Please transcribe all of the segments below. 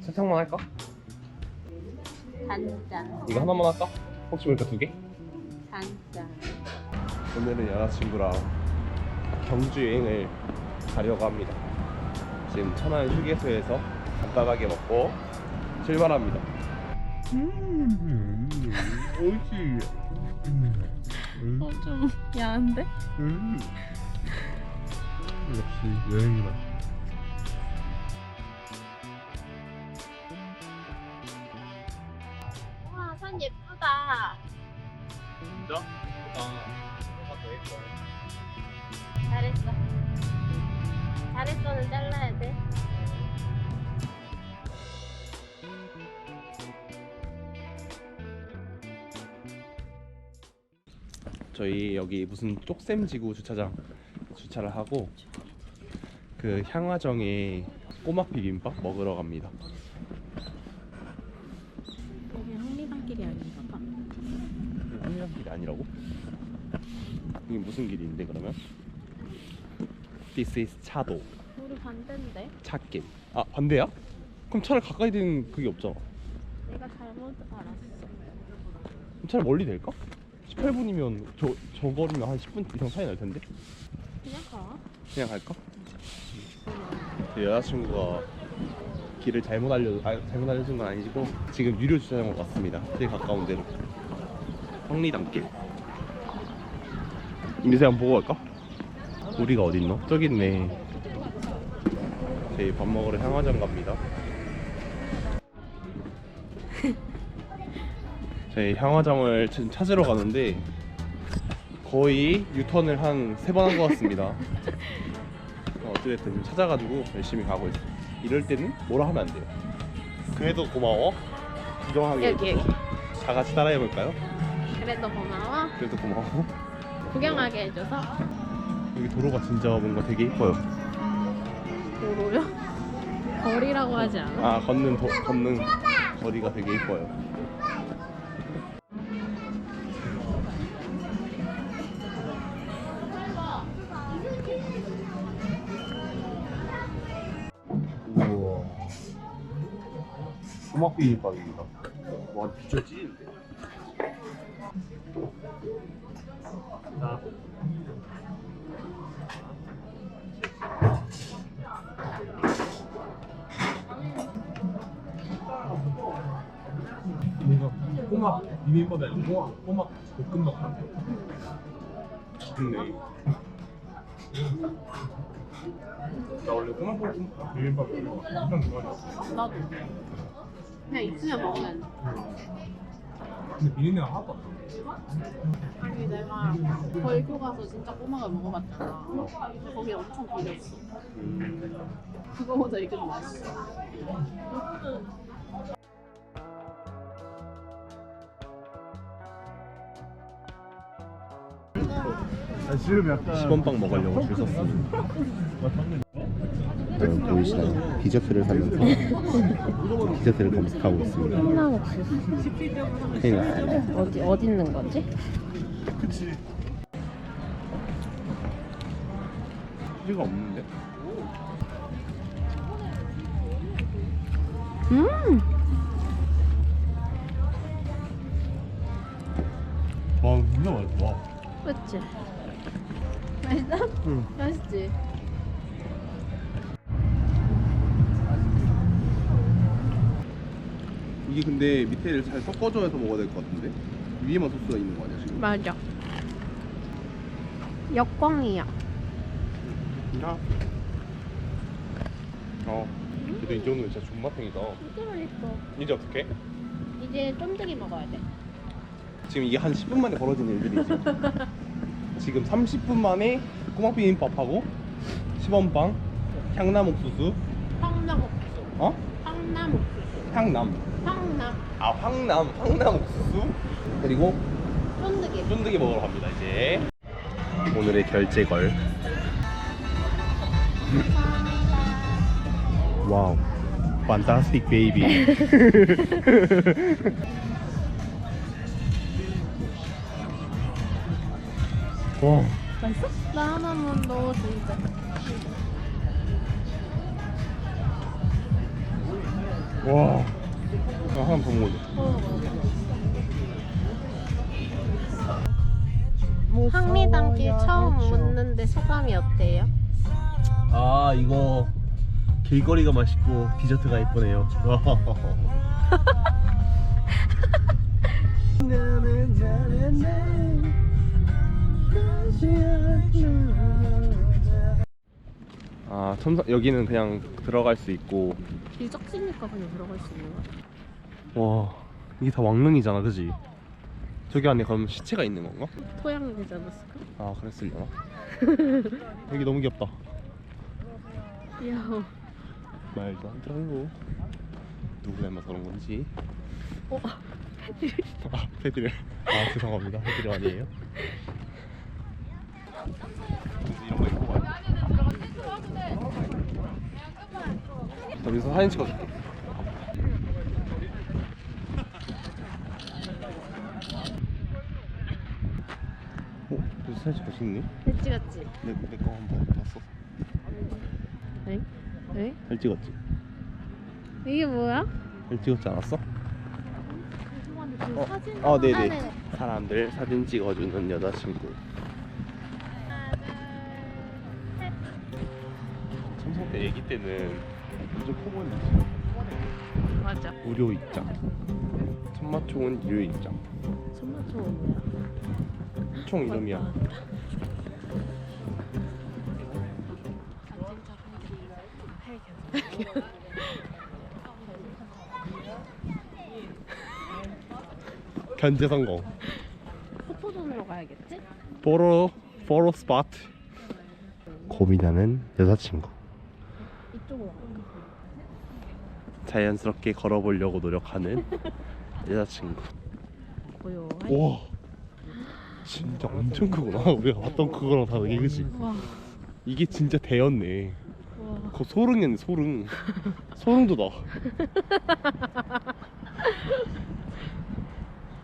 설탕만 할까? 단짠 이거 하나만 할까? 혹시 모르니까 두 개? 단짠 오늘은 여자친구랑 경주 여행을 가려고 합니다. 지금 천안 휴게소에서 간단하게 먹고 출발합니다. 음, 옳지. 어 좀 야한데? 음. 역시 여행이다. 와산 예쁘다 진짜? 아, 뭐가 더 예뻐. 잘했어 잘했어는 잘라야 돼 저희 여기 무슨 쪽샘 지구 주차장 주차를 하고 그 향화정에 꼬막 비빔밥 먹으러 갑니다. 여기 한리단길이 아닌가 봐 한강 길이 아니라고? 이게 무슨 길인데 그러면? This is 차도 우리 반대인데 차길. 아 반대야? 그럼 차를 가까이 대는 그게 없잖아. 내가 잘못 알았어 그럼 차를 멀리 댈까? 18분이면 저, 저 거리면 한 10분 이상 차이 날 텐데? 그냥 가 그냥 갈까? 제 여자친구가 길을 잘못 알려 아, 잘못 알려준 건 아니고 지금 유료 주차장으로 왔습니다. 제일 가까운 데로 황리단길. 인쇄 한번 보고 갈까? 우리가 어디 있노? 저기 있네. 저희 밥 먹으러 향화장 갑니다. 저희 향화장을 지금 찾으러 가는데 거의 유턴을 한 세 번 한 것 같습니다. 어, 어찌됐든 찾아가지고 열심히 가고 있어. 이럴 때는 뭐라 하면 안 돼요. 그래도 고마워. 구경하게 여기, 해줘서. 다 같이 따라해 볼까요? 그래도 고마워 그래도 고마워. 구경하게 해줘서 여기 도로가 진짜 뭔가 되게 이뻐요. 도로요? 거리라고 하지 않아? 아 걷는 도, 걷는 거리가 되게 이뻐요. 수막 비빔밥입니다. 와 진짜 찐인데. 자. 뭔가 꼬막 비빔밥이 아니고 꼬막, 꼬막 볶음밥 같아. 좋네. 나 원래 꼬막 볶음밥 비빔밥 엄청 좋아해. 나도 그냥 있으면 먹는 근데 비린내가 하나도 안 나. 아니 내가 벌교 가서 진짜 꼬막을 먹어봤잖아. 근데 거기 엄청 비렸어. 그거보다 이게 더 맛있어. 지금 약간 10원빵 먹으려고 줄 섰습니다. 여러분 보이시나요? 디저트를 사면서 디저트를 검색하고 있습니다. 콩나물국수 큰일 났습니다. 어디 어디 있는 거지? 그치. 필요가 없는데? 음 와 진짜 맛있다. 그치 맛있어? 응. 맛있지? 이게 근데 밑에를 잘 섞어줘야 서 먹어야 될 것 같은데? 위에만 소스가 있는 거 아니야 지금? 맞아 역광이야 야. 어. 그래도 이 정도면 진짜 존맛탱이다. 진짜 맛있어 이제 어떻게? 이제 쫀득이 먹어야 돼 지금 이게 한 10분 만에 벌어지는 일들이지. 지금 30분 만에 꼬막 비빔밥하고 10원빵, 향남 옥수수, 황남 옥수 어? 황남 옥수 향남. 아 황남, 황남 옥수수 그리고 쫀득이 쫀득이 먹으러 갑니다 이제. 오늘의 결제걸. 와우. 판타스틱 베이비. 와, 맛있어? 나 하나만 넣어주자. 와. 더 먹어줘. 황리단길 처음 묻는데 소감이 어때요? 아 이거 길거리가 맛있고 디저트가 예쁘네요. 아, 첨성 여기는 그냥 들어갈 수 있고. 길 적시니까 그냥 들어갈 수 있는 거야. 와, 이게 다 왕릉이잖아, 그지? 저기 안에 그럼 시체가 있는 건가? 토양 되지 않았을까? 아, 그랬으려나? 여기 너무 귀엽다. 귀여워. 말도 안 들어요. 누구 닮아서 그런 건지. 어? 아, 패드를. 아, 죄송합니다. 패드를 아니에요. 그래서 이런 거 입고 가요. 여기서 사진 찍어줄게. 어? 여기서 사진 수 있니? 잘 찍었지? 내, 내거 한번 봤어. 엥? 엥? 잘 찍었지? 이게 뭐야? 잘 찍었지 않았어? 그 어, 사진 어, 네네. 사람들 사진 찍어주는 여자친구. 참석 때 애기 때는 완전 커 보였는데. 맞아. 무료 입장. 천마총은 유료 입장. 손마총 뭐야? 총 이름이야. 견제 성공. 포토존으로 가야겠지? 포로 포로 스팟. 고민하는 여자친구. 이쪽으로 갈까? 자연스럽게 걸어보려고 노력하는 여자친구. 고요하게. 와, 진짜 엄청 크구나. 우리가 봤던 그거랑 다르게 그지? 와. 이게 진짜 대였네. 와. 그 소릉이었네 소릉. 소릉도 나.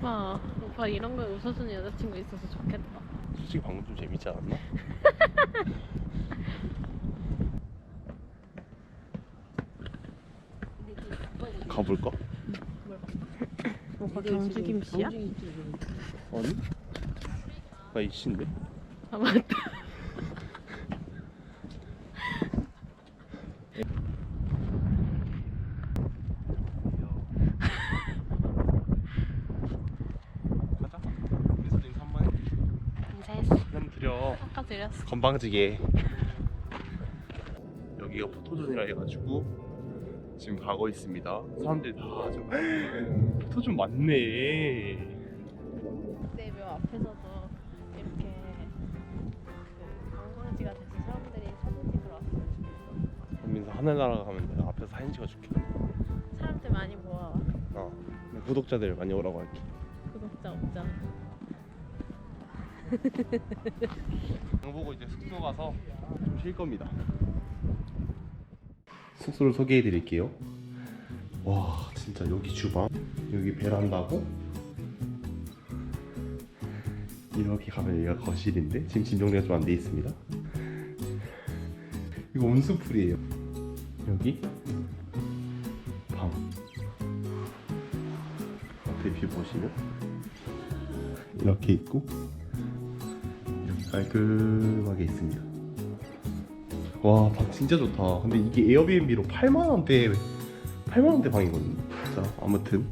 오빠, 오빠 이런 거에 웃어주는 여자친구 있어서 좋겠다. 솔직히 방금 좀 재밌지 않았나? 가볼까? 오빠 경주 김 씨야? 아니? 나 이씨인데? 아 맞다. 가자. 인사했어. 한 드려. 아까 드렸어. 건방지게. 여기가 포토존이라 해가지고 지금 가고 있습니다. 사람들이 다 좀. 포토존 많네. 하늘나라 가면 내가 앞에서 사진 찍어줄게. 사람들 많이 모아와. 어. 구독자들 많이 오라고 할게. 구독자. 장 보고 이제 숙소 가서 좀 쉴 겁니다. 숙소를 소개해 드릴게요. 와, 진짜 여기 주방, 여기 베란다고 이렇게 가면 여기가 거실인데 지금 짐 정리가 좀 안 돼 있습니다. 이거 온수풀이에요. 여기 방. 앞에 뷰 보시면 이렇게 있고 이렇게 깔끔하게 있습니다. 와, 방 진짜 좋다. 근데 이게 에어비앤비로 8만 원대 8만 원대 방이거든요. 자, 아무튼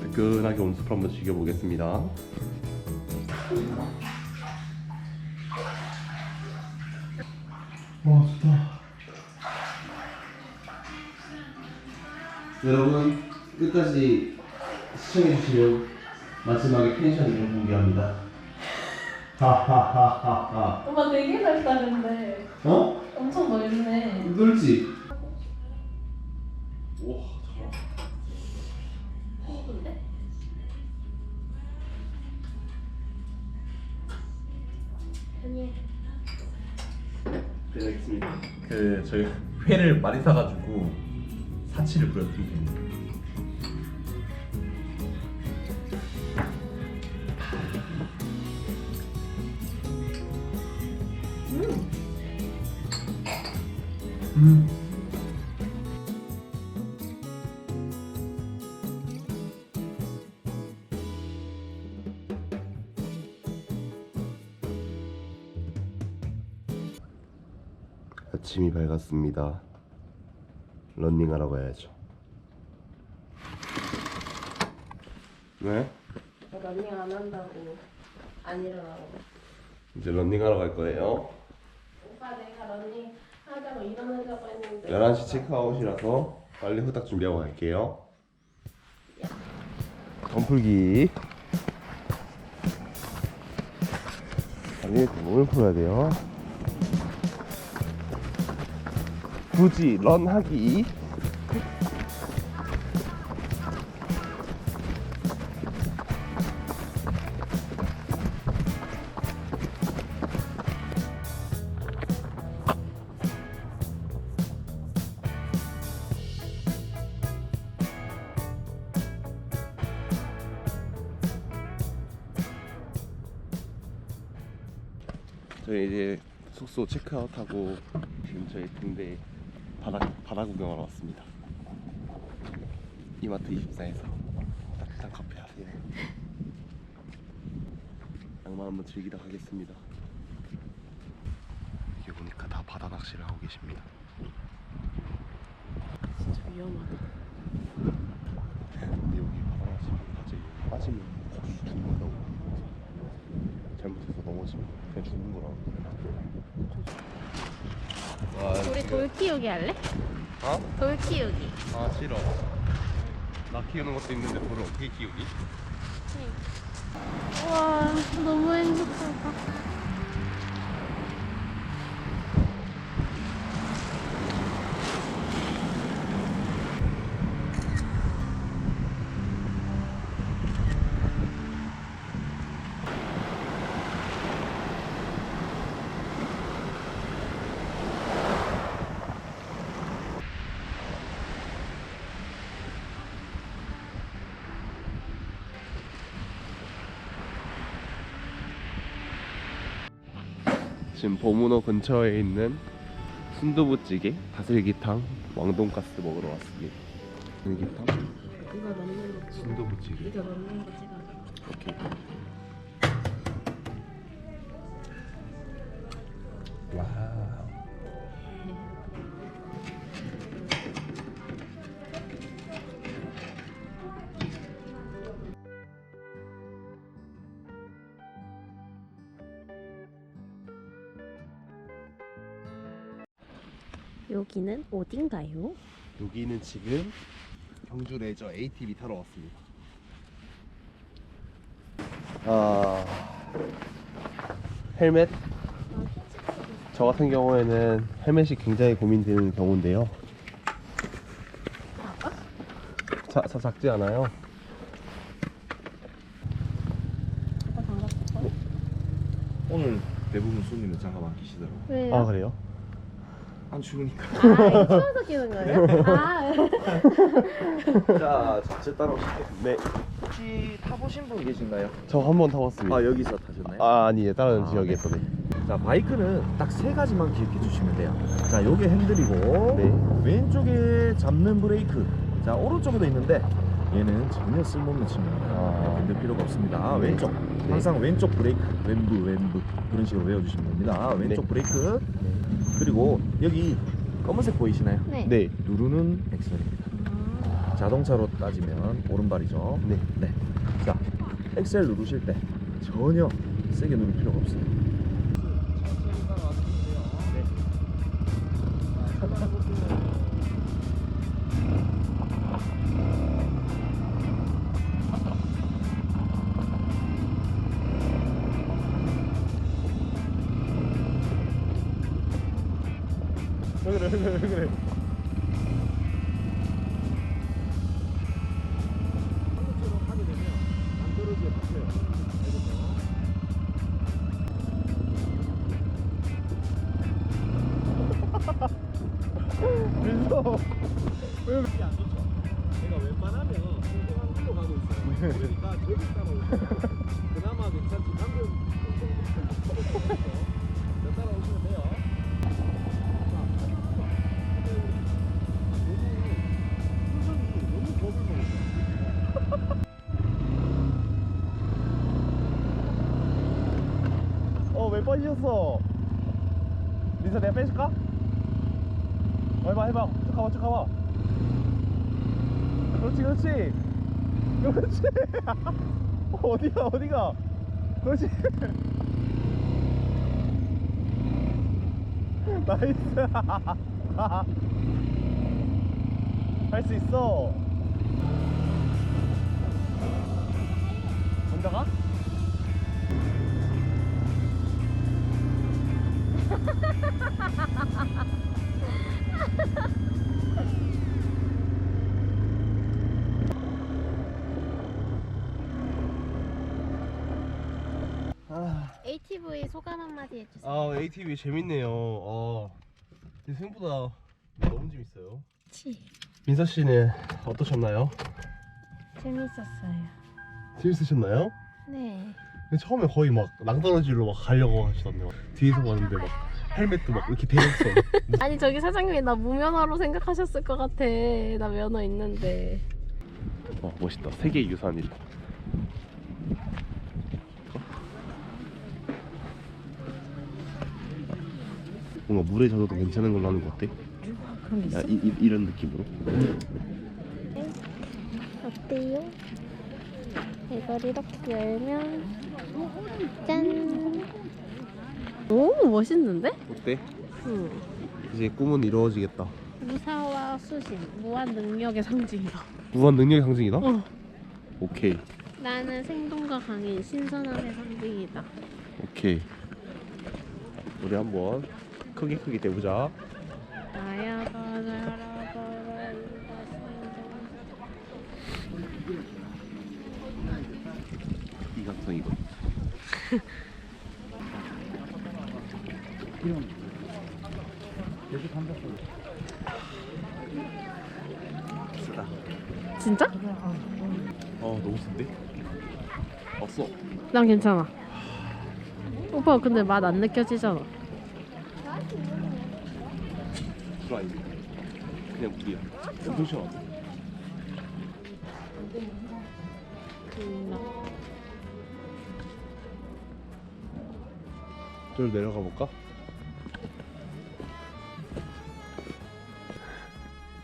뜨끈하게 온수풀 한번 즐겨보겠습니다. 와, 좋다. 여러분 끝까지 시청해주시면 마지막에 펜션을 공개합니다. 하하하하하. 오빠 되게 넓다는데 어? 엄청 넓네. 놀지? 와, 잘. 네, 알겠습니다. 그 저희 회를 많이 사가지고 사치를 부렸던 됩니다. 음. 아침이 밝았습니다. 런닝하러 가야죠. 왜? 러닝 안 한다고 안 일어나고. 이제 런닝하러 갈 거예요. 오빠 내가 러닝 하자고 일어나자고 했는데. 11시 체크아웃이라서 빨리 후딱 준비하고 갈게요. 덤풀기. 빨리 몸을 풀어야 돼요. 굳이 런하기. 저희 이제 숙소 체크아웃하고 지금 저희 등대 바다 바다 구경하러 왔습니다. 이마트 24에서 따뜻한 커피 하세요. 낭만 한번 즐기다 가겠습니다. 이게 보니까 다 바다 낚시를 하고 계십니다. 진짜 위험하다. 근데 여기 바다 낚시 갑자기 빠지면 거기서 죽는다고. 잘못해서 넘어지면 그냥 죽는 거라. 와, 우리 돌 키우기 할래? 어? 돌 키우기. 아 싫어. 나 키우는 것도 있는데 돌을 어떻게 키우기? 와 너무 행복하다. 지금 보문호 근처에 있는 순두부찌개, 다슬기탕, 왕돈가스 먹으러 왔습니다. 다슬기탕. 순두부찌개. 오케이. 와 여기는 어딘가요? 여기는 지금 경주 레저 ATV 타러 왔습니다. 아 헬멧 저 같은 경우에는 헬멧이 굉장히 고민되는 경우인데요. 자, 자 작지 않아요? 오늘 대부분 손님은 장갑 안 끼시더라고. 왜요? 아 그래요? 안 추우니까. 아, 추워서 끼는 거예요? 아, 자, 작제 따라오실게요. 네, 혹시 타보신 분 계신가요? 저 한 번 타봤습니다. 아, 여기서 타셨나요? 아 아니에요, 다른 아, 지역에서 네. 자, 바이크는 딱 세 가지만 기억해 주시면 돼요. 자, 요게 핸들이고, 네. 왼쪽에 잡는 브레이크. 자, 오른쪽에도 있는데, 얘는 전혀 쓸모없는 친구입니다. 아. 건들 필요가 없습니다. 네. 왼쪽. 항상 왼쪽 브레이크. 왼부, 왼부. 그런 식으로 외워주시면 됩니다. 왼쪽 네. 브레이크. 그리고 여기 검은색 보이시나요? 네. 네, 누르는 엑셀입니다. 자동차로 따지면 오른발이죠. 네. 네. 자, 엑셀 누르실 때 전혀 세게 누를 필요가 없어요. 왜 그래 왜 그래 왜 그래? 빠지셨어? 리사 내가 빼줄까? 해봐 해봐. 쭉 가봐 쭉 가봐. 그렇지 그렇지. 그렇지. 어디가 어디가? 그렇지. 나이스. 할 수 있어. 혼자 가? ATV 소감 한마디 해주세요. 아 ATV 재밌네요. 어, 생각보다 너무 재밌어요. 치. 민서 씨는 어떠셨나요? 재밌었어요. 재밌으셨나요? 네. 처음에 거의 막 낭떠러지로 막 가려고 하시던데요. 뒤에서 봤는데 막 헬멧도 막 이렇게 대였어. 아니 저기 사장님이 나 무면허로 생각하셨을 것 같아. 나 면허 있는데. 와 멋있다. 세계 유산이다. 뭔가 물에 젖어도 괜찮은 걸로 하는 거 어때? 그런 게 야, 이, 이, 이런 느낌으로. 어때요? 이걸 이렇게 열면 짠. 오 멋있는데? 어때? 응. 이제 꿈은 이루어지겠다. 무사와 수신, 무한 능력의 상징이다. 무한 능력의 상징이다? 어. 오케이. 나는 생동과 강인, 신선함의 상징이다. 오케이. 우리 한번 크게 크게 대보자. 나야 이각성 이거. 쓰다. 진짜? 어 너무 쓴데? 없어. 난 괜찮아. 오빠 근데 맛 안 느껴지잖아. 술 아니지. 그냥 물이야. 엄청 시원하다. 내려가 볼까?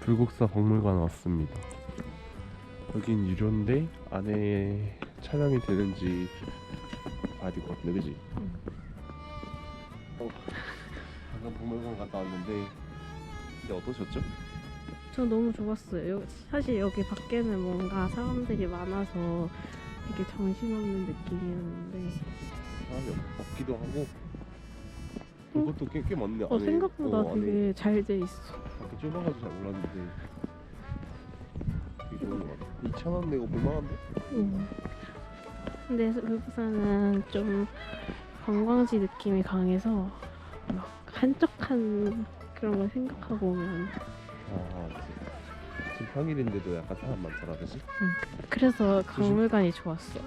불국사 박물관 왔습니다. 여긴 유료인데 안에 촬영이 되는지 봐야 될 것 같은데, 그지? 어, 방금 박물관 갔다 왔는데 근데 어떠셨죠? 저 너무 좋았어요. 여- 사실 여기 밖에는 뭔가 사람들이 많아서 되게 정신없는 느낌이었는데 사람이 없- 없기도 하고 그것도 꽤, 꽤 많네 어, 안에. 생각보다 어, 안에 되게 잘 돼 있어. 밖에 좁아가지고 잘 몰랐는데 되게 좋은 것 같아 2,000원 내고 볼만한데? 음. 근데 불부산은 좀 관광지 느낌이 강해서 막 한적한 그런 걸 생각하고 오면 아 그치 지금 평일인데도 약간 사람 많더라 그치? 그래서 박물관이 좋았어.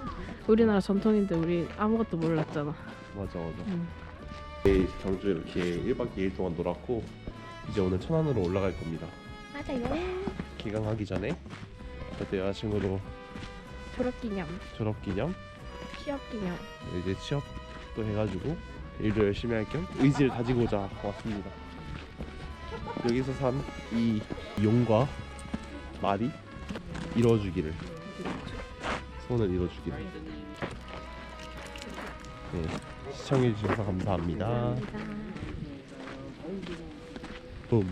우리나라 전통인데 우리 아무것도 몰랐잖아. 맞아 맞아 음. 네, 경주 이렇게 1박 2일 동안 놀았고 이제 오늘 천안으로 올라갈 겁니다 맞아요. 기강하기 전에 그때 여자친구로 졸업 기념, 졸업 기념 취업 기념. 이제 취업도 해가지고 일도 열심히 할 겸 의지를 다지고자 왔습니다. 여기서 산 이 용과 말이 이루어주기를 소원을 이루어주기를. 네, 시청해주셔서 감사합니다. 감사합니다. 붐.